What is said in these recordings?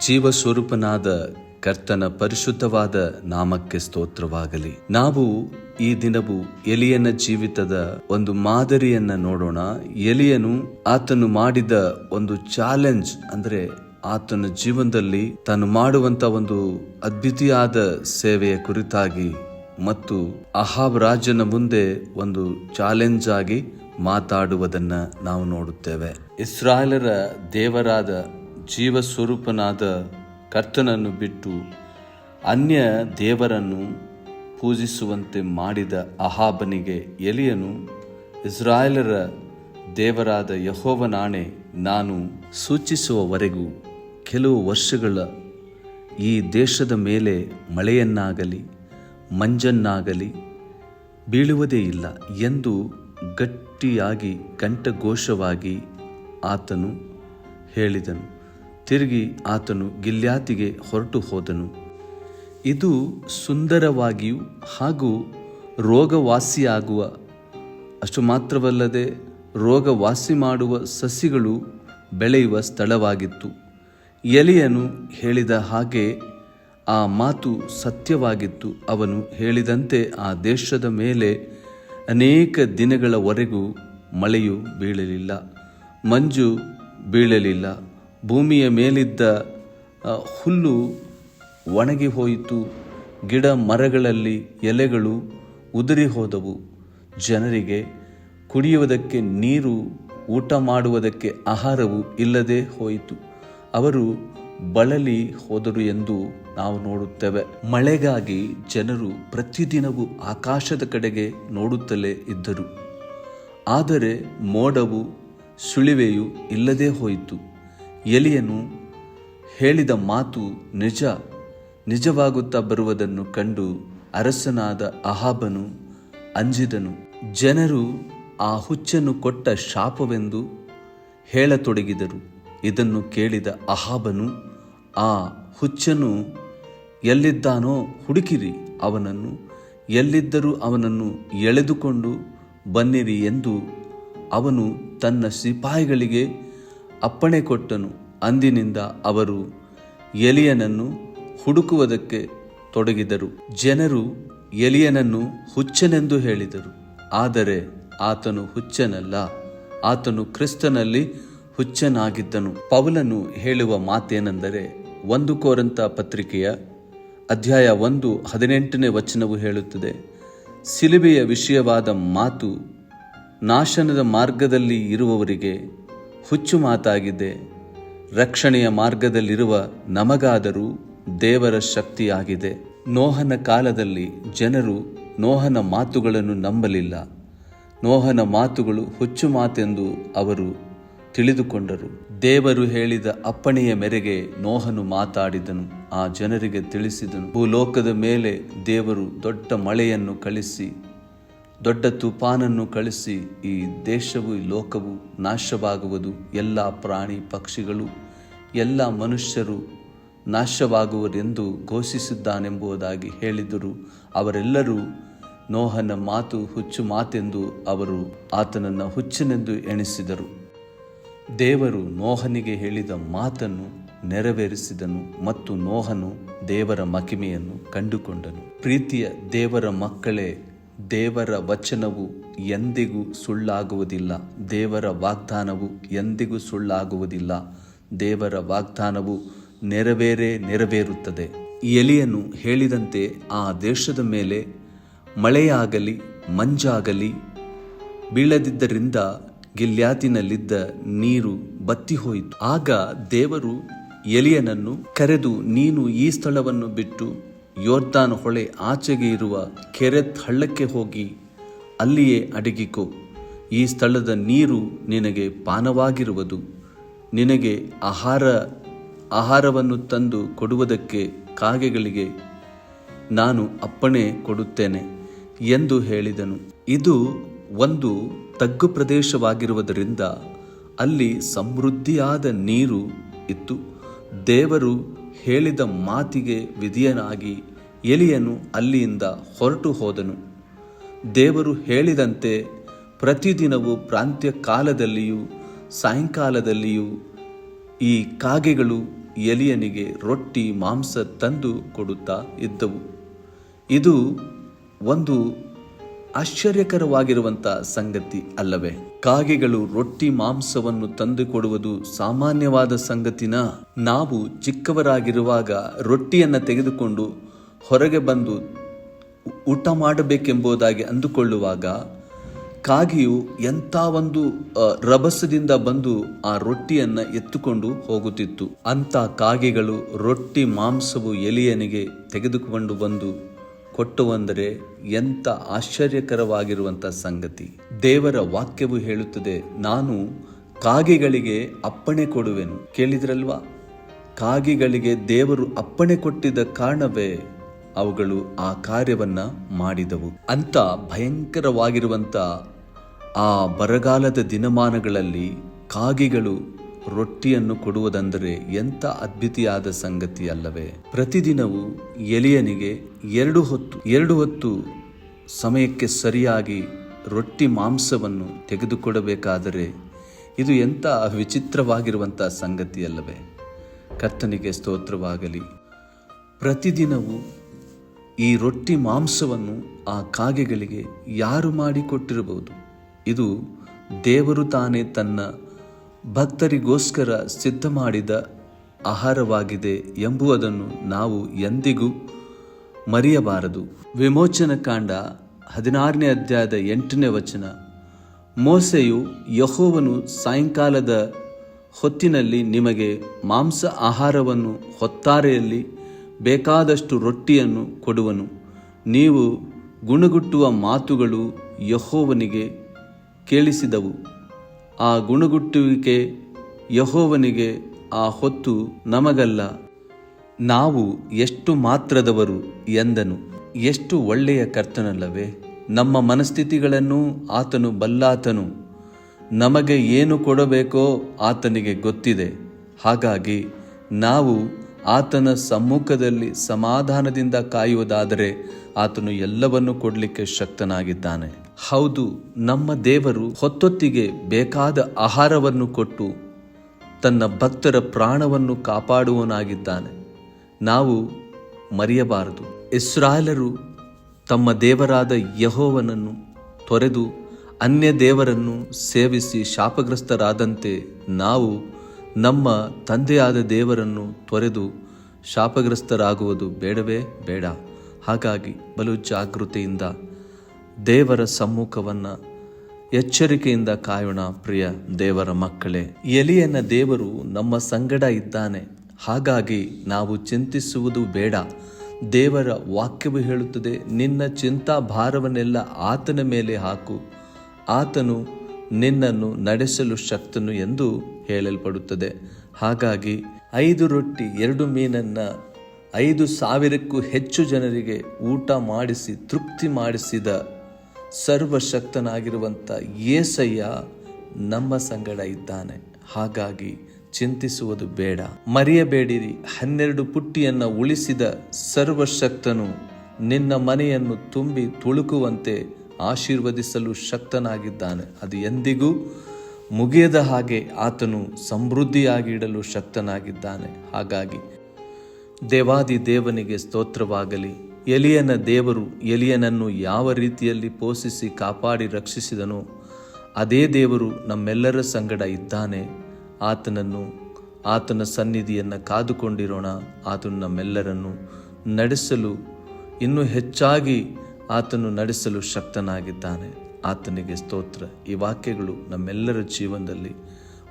ಜೀವ ಸ್ವರೂಪನಾದ ಕರ್ತನ ಪರಿಶುದ್ಧವಾದ ನಾಮಕ್ಕೆ ಸ್ತೋತ್ರವಾಗಲಿ. ನಾವು ಈ ದಿನವು ಎಲಿಯನ ಜೀವಿತದ ಒಂದು ಮಾದರಿಯನ್ನ ನೋಡೋಣ. ಎಲಿಯನು ಆತನು ಮಾಡಿದ ಒಂದು ಚಾಲೆಂಜ್, ಅಂದ್ರೆ ಆತನ ಜೀವನದಲ್ಲಿ ತಾನು ಮಾಡುವಂತ ಒಂದು ಅದ್ವಿತೀಯಾದ ಸೇವೆಯ ಕುರಿತಾಗಿ ಮತ್ತು ಅಹಾಬ್ ರಾಜನ ಮುಂದೆ ಒಂದು ಚಾಲೆಂಜ್ ಆಗಿ ಮಾತಾಡುವುದನ್ನ ನಾವು ನೋಡುತ್ತೇವೆ. ಇಸ್ರಾಯೇಲರ ದೇವರಾದ ಜೀವ ಸ್ವರೂಪನಾದ ಕರ್ತನನ್ನು ಬಿಟ್ಟು ಅನ್ಯ ದೇವರನ್ನು ಪೂಜಿಸುವಂತೆ ಮಾಡಿದ ಅಹಾಬನಿಗೆ ಎಲಿಯನು, ಇಸ್ರಾಯೇಲರ ದೇವರಾದ ಯಹೋವನಾಣೆ, ನಾನು ಸೂಚಿಸುವವರೆಗೂ ಕೆಲವು ವರ್ಷಗಳ ಈ ದೇಶದ ಮೇಲೆ ಮಳೆಯನ್ನಾಗಲಿ, ಮಂಜನ್ನಾಗಲಿ ಬೀಳುವುದೇ ಇಲ್ಲ ಎಂದು ಗಟ್ಟಿಯಾಗಿ ಕಂಠಘೋಷವಾಗಿ ಆತನು ಹೇಳಿದನು. ತಿರುಗಿ ಆತನು ಗಿಲ್ಯಾತಿಗೆ ಹೊರಟು ಹೋದನು. ಇದು ಸುಂದರವಾಗಿಯೂ ಹಾಗೂ ರೋಗವಾಸಿಯಾಗುವ, ಅಷ್ಟು ಮಾತ್ರವಲ್ಲದೆ ರೋಗವಾಸಿ ಮಾಡುವ ಸಸಿಗಳು ಬೆಳೆಯುವ ಸ್ಥಳವಾಗಿತ್ತು. ಎಲಿಯನು ಹೇಳಿದ ಹಾಗೆ ಆ ಮಾತು ಸತ್ಯವಾಗಿತ್ತು. ಅವನು ಹೇಳಿದಂತೆ ಆ ದೇಶದ ಮೇಲೆ ಅನೇಕ ದಿನಗಳವರೆಗೂ ಮಳೆಯು ಬೀಳಲಿಲ್ಲ. ಮಂಜು ಬೀಳಲಿಲ್ಲ. ಭೂಮಿಯ ಮೇಲಿದ್ದ ಹುಲ್ಲು ಒಣಗಿ ಹೋಯಿತು. ಗಿಡ ಮರಗಳಲ್ಲಿ ಎಲೆಗಳು ಉದುರಿ ಹೋದವು. ಜನರಿಗೆ ಕುಡಿಯುವುದಕ್ಕೆ ನೀರು, ಊಟ ಮಾಡುವುದಕ್ಕೆ ಆಹಾರವು ಇಲ್ಲದೆ ಹೋಯಿತು. ಅವರು ಬಳಲಿ ಹೋದರು ಎಂದು ನಾವು ನೋಡುತ್ತೇವೆ. ಮಳೆಗಾಗಿ ಜನರು ಪ್ರತಿದಿನವೂ ಆಕಾಶದ ಕಡೆಗೆ ನೋಡುತ್ತಲೇ ಇದ್ದರು. ಆದರೆ ಮೋಡವು ಸುಳಿವೆಯು ಇಲ್ಲದೆ ಹೋಯಿತು. ಎಲಿಯನು ಹೇಳಿದ ಮಾತು ನಿಜ, ನಿಜವಾಗುತ್ತಾ ಬರುವುದನ್ನು ಕಂಡು ಅರಸನಾದ ಅಹಾಬನು ಅಂಜಿದನು. ಜನರು ಆ ಹುಚ್ಚನ್ನು ಕೊಟ್ಟ ಶಾಪವೆಂದು ಹೇಳತೊಡಗಿದರು. ಇದನ್ನು ಕೇಳಿದ ಅಹಾಬನು, ಆ ಹುಚ್ಚನು, ಎಲ್ಲಿದ್ದಾನೋ ಹುಡುಕಿರಿ, ಅವನನ್ನು ಎಲ್ಲಿದ್ದರೂ ಅವನನ್ನು ಎಳೆದುಕೊಂಡು ಬನ್ನಿರಿ ಎಂದು ಅವನು ತನ್ನ ಸಿಪಾಯಿಗಳಿಗೆ ಅಪ್ಪಣೆ ಕೊಟ್ಟನು. ಅಂದಿನಿಂದ ಅವರು ಎಲಿಯನನ್ನು ಹುಡುಕುವುದಕ್ಕೆ ತೊಡಗಿದರು. ಜನರು ಎಲಿಯನನ್ನು ಹುಚ್ಚನೆಂದು ಹೇಳಿದರು. ಆದರೆ ಆತನು ಹುಚ್ಚನಲ್ಲ. ಆತನು ಕ್ರಿಸ್ತನಲ್ಲಿ ಹುಚ್ಚನಾಗಿದ್ದನು. ಪೌಲನು ಹೇಳುವ ಮಾತೇನೆಂದರೆ ಒಂದು ಕೋರಂತ ಪತ್ರಿಕೆಯ ಅಧ್ಯಾಯ ಒಂದು ಹದಿನೆಂಟನೇ ವಚನವು ಹೇಳುತ್ತದೆ, ಸಿಲುಬೆಯ ವಿಷಯವಾದ ಮಾತು ನಾಶನದ ಮಾರ್ಗದಲ್ಲಿ ಇರುವವರಿಗೆ ಹುಚ್ಚು ಮಾತಾಗಿದೆ. ರಕ್ಷಣೆಯ ಮಾರ್ಗದಲ್ಲಿರುವ ನಮಗಾದರೂ ದೇವರ ಶಕ್ತಿಯಾಗಿದೆ. ನೋಹನ ಕಾಲದಲ್ಲಿ ಜನರು ನೋಹನ ಮಾತುಗಳನ್ನು ನಂಬಲಿಲ್ಲ. ನೋಹನ ಮಾತುಗಳು ಹುಚ್ಚು ಮಾತೆಂದು ಅವರು ತಿಳಿದುಕೊಂಡರು. ದೇವರು ಹೇಳಿದ ಅಪ್ಪಣೆಯ ಮೇರೆಗೆ ನೋಹನು ಮಾತಾಡಿದನು. ಆ ಜನರಿಗೆ ತಿಳಿಸಿದನು. ಭೂಲೋಕದ ಮೇಲೆ ದೇವರು ದೊಡ್ಡ ಮಳೆಯನ್ನು ಕಳಿಸಿ ದೊಡ್ಡ ತುಫಾನನ್ನು ಕಳಿಸಿ ಈ ದೇಶವು, ಈ ಲೋಕವು ನಾಶವಾಗುವುದು. ಎಲ್ಲ ಪ್ರಾಣಿ ಪಕ್ಷಿಗಳು, ಎಲ್ಲ ಮನುಷ್ಯರು ನಾಶವಾಗುವರೆಂದು ಘೋಷಿಸಿದ್ದಾನೆಂಬುದಾಗಿ ಹೇಳಿದರು. ಅವರೆಲ್ಲರೂ ನೋಹನ ಮಾತು ಹುಚ್ಚು ಮಾತೆಂದು ಅವರು ಆತನನ್ನು ಹುಚ್ಚನೆಂದು ಎಣಿಸಿದರು. ದೇವರು ನೋಹನಿಗೆ ಹೇಳಿದ ಮಾತನ್ನು ನೆರವೇರಿಸಿದನು ಮತ್ತು ನೋಹನು ದೇವರ ಮಹಿಮೆಯನ್ನು ಕಂಡುಕೊಂಡನು. ಪ್ರೀತಿಯ ದೇವರ ಮಕ್ಕಳೇ ದೇವರ ವಚನವು ಎಂದಿಗೂ ಸುಳ್ಳಾಗುವುದಿಲ್ಲ. ದೇವರ ವಾಗ್ದಾನವು ಎಂದಿಗೂ ಸುಳ್ಳಾಗುವುದಿಲ್ಲ. ದೇವರ ವಾಗ್ದಾನವು ನೆರವೇರೇ ನೆರವೇರುತ್ತದೆ. ಎಲಿಯನು ಹೇಳಿದಂತೆ ಆ ದೇಶದ ಮೇಲೆ ಮಳೆಯಾಗಲಿ, ಮಂಜಾಗಲಿ, ಬೀಳದಿದ್ದರಿಂದ ಗಿಲ್ಯಾತಿನಲ್ಲಿದ್ದ ನೀರು ಬತ್ತಿ ಹೋಯಿತು ಆಗ ದೇವರು ಎಲಿಯನನ್ನು ಕರೆದು, ನೀನು ಈ ಸ್ಥಳವನ್ನು ಬಿಟ್ಟು ಯೋರ್ದಾನ್ ಹೊಳೆ ಆಚೆಗೆ ಇರುವ ಕೆರೆತ್ ಹಳ್ಳಕ್ಕೆ ಹೋಗಿ ಅಲ್ಲಿಯೇ ಅಡಗಿಕೋ. ಈ ಸ್ಥಳದ ನೀರು ನಿನಗೆ ಪಾನವಾಗಿರುವುದು. ನಿನಗೆ ಆಹಾರ, ಆಹಾರವನ್ನು ತಂದು ಕೊಡುವುದಕ್ಕೆ ಕಾಗೆಗಳಿಗೆ ನಾನು ಅಪ್ಪಣೆ ಕೊಡುತ್ತೇನೆ ಎಂದು ಹೇಳಿದನು. ಇದು ಒಂದು ತಗ್ಗು ಪ್ರದೇಶವಾಗಿರುವುದರಿಂದ ಅಲ್ಲಿ ಸಮೃದ್ಧಿಯಾದ ನೀರು ಇತ್ತು. ದೇವರು ಹೇಳಿದ ಮಾತಿಗೆ ವಿಧಿಯನಾಗಿ ಎಲಿಯನು ಅಲ್ಲಿಯಿಂದ ಹೊರಟು ಹೋದನು. ದೇವರು ಹೇಳಿದಂತೆ ಪ್ರತಿದಿನವೂ ಪ್ರಾಂತ್ಯ ಕಾಲದಲ್ಲಿಯೂ ಸಾಯಂಕಾಲದಲ್ಲಿಯೂ ಈ ಕಾಗೆಗಳು ಎಲಿಯನಿಗೆ ರೊಟ್ಟಿ, ಮಾಂಸ ತಂದು ಕೊಡುತ್ತಾ ಇದ್ದವು. ಇದು ಒಂದು ಆಶ್ಚರ್ಯಕರವಾಗಿರುವಂಥ ಸಂಗತಿ ಅಲ್ಲವೇ? ಕಾಗೆಗಳು ರೊಟ್ಟಿ ಮಾಂಸವನ್ನು ತಂದುಕೊಡುವುದು ಸಾಮಾನ್ಯವಾದ ಸಂಗತಿನ? ನಾವು ಚಿಕ್ಕವರಾಗಿರುವಾಗ ರೊಟ್ಟಿಯನ್ನು ತೆಗೆದುಕೊಂಡು ಹೊರಗೆ ಬಂದು ಊಟ ಮಾಡಬೇಕೆಂಬುದಾಗಿ ಅಂದುಕೊಳ್ಳುವಾಗ ಕಾಗೆಯು ಎಂಥ ಒಂದು ರಭಸದಿಂದ ಬಂದು ಆ ರೊಟ್ಟಿಯನ್ನು ಎತ್ತುಕೊಂಡು ಹೋಗುತ್ತಿತ್ತು. ಅಂತ ಕಾಗೆಗಳು ರೊಟ್ಟಿ ಮಾಂಸವು ಎಲಿಯನಿಗೆ ತೆಗೆದುಕೊಂಡು ಬಂದು ಕೊಟ್ಟುವಂದರೆ ಎಂಥ ಆಶ್ಚರ್ಯಕರವಾಗಿರುವಂಥ ಸಂಗತಿ. ದೇವರ ವಾಕ್ಯವು ಹೇಳುತ್ತದೆ, ನಾನು ಕಾಗೆಗಳಿಗೆ ಅಪ್ಪಣೆ ಕೊಡುವೆನು. ಕೇಳಿದ್ರಲ್ವಾ? ಕಾಗೆಗಳಿಗೆ ದೇವರು ಅಪ್ಪಣೆ ಕೊಟ್ಟಿದ್ದ ಕಾರಣವೇ ಅವುಗಳು ಆ ಕಾರ್ಯವನ್ನ ಮಾಡಿದವು. ಅಂತ ಭಯಂಕರವಾಗಿರುವಂತ ಆ ಬರಗಾಲದ ದಿನಮಾನಗಳಲ್ಲಿ ಕಾಗೆಗಳು ರೊಟ್ಟಿಯನ್ನು ಕೊಡುವುದೆಂದರೆ ಎಂಥ ಅದ್ಭುತಿಯಾದ ಸಂಗತಿ ಅಲ್ಲವೇ? ಪ್ರತಿದಿನವೂ ಎಲಿಯನಿಗೆ ಎರಡು ಹೊತ್ತು ಎರಡು ಹೊತ್ತು ಸಮಯಕ್ಕೆ ಸರಿಯಾಗಿ ರೊಟ್ಟಿ ಮಾಂಸವನ್ನು ತೆಗೆದುಕೊಡಬೇಕಾದರೆ ಇದು ಎಂಥ ವಿಚಿತ್ರವಾಗಿರುವಂಥ ಸಂಗತಿ ಅಲ್ಲವೇ? ಕರ್ತನಿಗೆ ಸ್ತೋತ್ರವಾಗಲಿ. ಪ್ರತಿದಿನವೂ ಈ ರೊಟ್ಟಿ ಮಾಂಸವನ್ನು ಆ ಕಾಗೆಗಳಿಗೆ ಯಾರು ಮಾಡಿಕೊಟ್ಟಿರಬಹುದು? ಇದು ದೇವರು ತಾನೇ ತನ್ನ ಭಕ್ತರಿಗೋಸ್ಕರ ಸಿದ್ಧ ಮಾಡಿದ ಆಹಾರವಾಗಿದೆ ಎಂಬುದನ್ನು ನಾವು ಎಂದಿಗೂ ಮರೆಯಬಾರದು. ವಿಮೋಚನ ಕಾಂಡ ಹದಿನಾರನೇ ಅಧ್ಯಾಯದ ಎಂಟನೇ ವಚನ. ಮೋಸೆಯು ಯಹೋವನು ಸಾಯಂಕಾಲದ ಹೊತ್ತಿನಲ್ಲಿ ನಿಮಗೆ ಮಾಂಸ ಆಹಾರವನ್ನು ಹೊತ್ತಾರೆಯಲ್ಲಿ ಬೇಕಾದಷ್ಟು ರೊಟ್ಟಿಯನ್ನು ಕೊಡುವನು. ನೀವು ಗುಣಗುಟ್ಟುವ ಮಾತುಗಳು ಯಹೋವನಿಗೆ ಕೇಳಿಸಿದವು. ಆ ಗುಣಗುಟ್ಟುವಿಕೆ ಯಹೋವನಿಗೆ ಆ ಹೊತ್ತು ನಮಗಲ್ಲ. ನಾವು ಎಷ್ಟು ಮಾತ್ರದವರು ಎಂದನು. ಎಷ್ಟು ಒಳ್ಳೆಯ ಕರ್ತನಲ್ಲವೇ. ನಮ್ಮ ಮನಸ್ಥಿತಿಗಳನ್ನು ಆತನು ಬಲ್ಲಾತನು. ನಮಗೆ ಏನು ಕೊಡಬೇಕೋ ಆತನಿಗೆ ಗೊತ್ತಿದೆ. ಹಾಗಾಗಿ ನಾವು ಆತನ ಸಮ್ಮುಖದಲ್ಲಿ ಸಮಾಧಾನದಿಂದ ಕಾಯುವುದಾದರೆ ಆತನು ಎಲ್ಲವನ್ನು ಕೊಡಲಿಕ್ಕೆ ಶಕ್ತನಾಗಿದ್ದಾನೆ. ಹೌದು, ನಮ್ಮ ದೇವರು ಹೊತ್ತೊತ್ತಿಗೆ ಬೇಕಾದ ಆಹಾರವನ್ನು ಕೊಟ್ಟು ತನ್ನ ಭಕ್ತರ ಪ್ರಾಣವನ್ನು ಕಾಪಾಡುವನಾಗಿದ್ದಾನೆ ನಾವು ಮರೆಯಬಾರದು. ಇಸ್ರಾಯೇಲರು ತಮ್ಮ ದೇವರಾದ ಯಹೋವನನ್ನು ತೊರೆದು ಅನ್ಯ ದೇವರನ್ನು ಸೇವಿಸಿ ಶಾಪಗ್ರಸ್ತರಾದಂತೆ ನಾವು ನಮ್ಮ ತಂದೆಯಾದ ದೇವರನ್ನು ತೊರೆದು ಶಾಪಗ್ರಸ್ತರಾಗುವುದು ಬೇಡವೇ ಬೇಡ. ಹಾಗಾಗಿ ಬಲು ಜಾಗೃತಿಯಿಂದ ದೇವರ ಸಮ್ಮುಖವನ್ನು ಎಚ್ಚರಿಕೆಯಿಂದ ಕಾಯೋಣ ಪ್ರಿಯ ದೇವರ ಮಕ್ಕಳೇ. ಎಲಿಯನ ದೇವರು ನಮ್ಮ ಸಂಗಡ ಇದ್ದಾನೆ. ಹಾಗಾಗಿ ನಾವು ಚಿಂತಿಸುವುದು ಬೇಡ. ದೇವರ ವಾಕ್ಯವು ಹೇಳುತ್ತದೆ, ನಿನ್ನ ಚಿಂತಾ ಭಾರವನ್ನೆಲ್ಲ ಆತನ ಮೇಲೆ ಹಾಕು. ಆತನು ನಿನ್ನನ್ನು ನಡೆಸಲು ಶಕ್ತನು ಎಂದು ಹೇಳಲ್ಪಡುತ್ತದೆ. ಹಾಗಾಗಿ ಐದು ರೊಟ್ಟಿ, ಎರಡು ಮೀನನ್ನು ಐದು ಸಾವಿರಕ್ಕೂ ಹೆಚ್ಚು ಜನರಿಗೆ ಊಟ ಮಾಡಿಸಿ, ತೃಪ್ತಿ ಮಾಡಿಸಿದ ಸರ್ವಶಕ್ತನಾಗಿರುವಂಥ ಏಸಯ್ಯ ನಮ್ಮ ಸಂಗಡ ಇದ್ದಾನೆ. ಹಾಗಾಗಿ ಚಿಂತಿಸುವುದು ಬೇಡ. ಮರೆಯಬೇಡಿರಿ. ಹನ್ನೆರಡು ಪುಟ್ಟಿಯನ್ನು ಉಳಿಸಿದ ಸರ್ವಶಕ್ತನು ನಿನ್ನ ಮನೆಯನ್ನು ತುಂಬಿ ತುಳುಕುವಂತೆ ಆಶೀರ್ವದಿಸಲು ಶಕ್ತನಾಗಿದ್ದಾನೆ. ಅದು ಎಂದಿಗೂ ಮುಗಿಯದ ಹಾಗೆ ಆತನು ಸಮೃದ್ಧಿಯಾಗಿ ಇಡಲು ಶಕ್ತನಾಗಿದ್ದಾನೆ. ಹಾಗಾಗಿ ದೇವಾದಿ ದೇವನಿಗೆ ಸ್ತೋತ್ರವಾಗಲಿ. ಎಲಿಯನ ದೇವರು ಎಲಿಯನನ್ನು ಯಾವ ರೀತಿಯಲ್ಲಿ ಪೋಷಿಸಿ ಕಾಪಾಡಿ ರಕ್ಷಿಸಿದನೋ ಅದೇ ದೇವರು ನಮ್ಮೆಲ್ಲರ ಸಂಗಡ ಇದ್ದಾನೆ. ಆತನನ್ನು, ಆತನ ಸನ್ನಿಧಿಯನ್ನು ಕಾದುಕೊಂಡಿರೋಣ. ಆತನು ನಮ್ಮೆಲ್ಲರನ್ನು ನಡೆಸಲು, ಇನ್ನೂ ಹೆಚ್ಚಾಗಿ ಆತನು ನಡೆಸಲು ಶಕ್ತನಾಗಿದ್ದಾನೆ. ಆತನಿಗೆ ಸ್ತೋತ್ರ. ಈ ವಾಕ್ಯಗಳು ನಮ್ಮೆಲ್ಲರ ಜೀವನದಲ್ಲಿ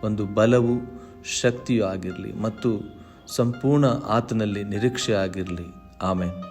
ಒಂದು ಬಲವು, ಶಕ್ತಿಯೂ ಆಗಿರಲಿ ಮತ್ತು ಸಂಪೂರ್ಣ ಆತನಲ್ಲಿ ನಿರೀಕ್ಷೆ ಆಗಿರಲಿ ಆಮೇಲೆ